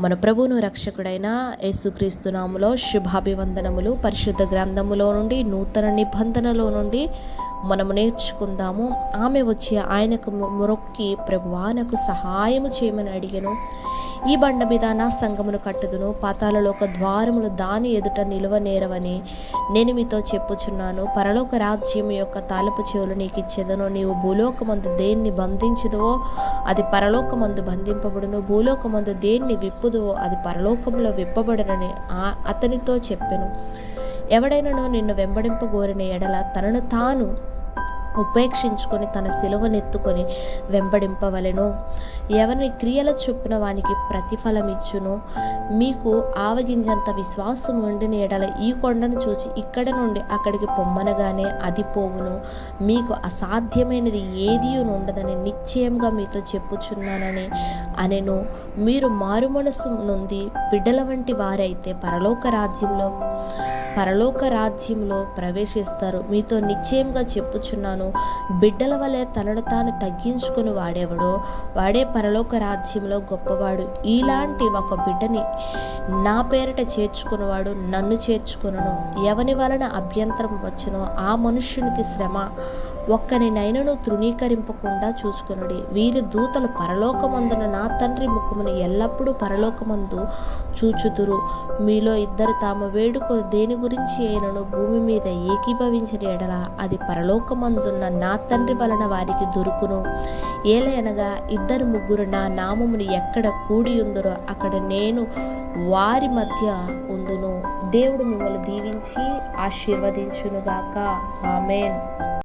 మన ప్రభువును రక్షకుడైన యేసుక్రీస్తునాములో శుభాభివందనములు. పరిశుద్ధ గ్రంథములో నుండి నూతన నిబంధనలో నుండి మనము నేర్చుకుందాము. ఆమె వచ్చి ఆయనకు మొరొక్కి ప్రభువా నాకు సహాయము చేయమని అడిగాను. ఈ బండ మీద నా సంగమును కట్టుదును. పాతాలలో ఒక ద్వారములు దాని ఎదుట నిలువ నేరవని నేను మీతో చెప్పుచున్నాను. పరలోక రాజ్యం యొక్క తాలపు చెవులు నీకు ఇచ్చేదను. నీవు భూలోకమందు దేన్ని బంధించదువో అది పరలోకమందు బంధింపబడును. భూలోకమందు దేన్ని విప్పుదువో అది పరలోకంలో విప్పబడనని అతనితో చెప్పెను. ఎవడైనను నిన్ను వెంబడింపగోరిన ఎడల తనను తాను ఉపేక్షించుకొని తన సిలువనెత్తుకొని వెంబడింపవలెను. ఎవరిని క్రియల చొప్పున వానికి ప్రతిఫలం ఇచ్చును? మీకు ఆవగింజంత విశ్వాసం ఉండిన ఎడల ఈ కొండను చూచి ఇక్కడ నుండి అక్కడికి పొమ్మనగానే అది పోవును. మీకు అసాధ్యమైనది ఏదీ ఉండదని నిశ్చయంగా మీతో చెప్పుచున్నానని అనెను. మీరు మారుమనసు నుండి బిడ్డల వంటి వారైతే పరలోక రాజ్యంలో పరలోక రాజ్యంలో ప్రవేశిస్తారు. మీతో నిశ్చయంగా చెప్పుచున్నాను. బిడ్డల వలె తనను తాను తగ్గించుకుని వాడేవాడో వాడే పరలోక రాజ్యంలో గొప్పవాడు. ఇలాంటి ఒక బిడ్డని నా పేరిట చేర్చుకున్నవాడు నన్ను చేర్చుకును ఎవని వలన అభ్యంతరం వచ్చునో ఆ మనుష్యునికి శ్రమ ఒక్కని నైనను తృణీకరింపకుండా చూసుకునుడి. వీరి దూతలు పరలోకమందున నా తండ్రి ముఖమును ఎల్లప్పుడూ పరలోకమందు చూచుదురు. మీలో ఇద్దరు తాము వేడుకొని దేని గురించి అయినను భూమి మీద ఏకీభవించిన ఎడల అది పరలోకమందున్న నా తండ్రి వలన వారికి దొరుకును. ఏలయనగా ఇద్దరు ముగ్గురు నా నామమును ఎక్కడ కూడి ఉందరో అక్కడ నేను వారి మధ్య ఉందును. దేవుడు మిమ్మల్ని దీవించి ఆశీర్వదించునుగాక. ఆమెన్.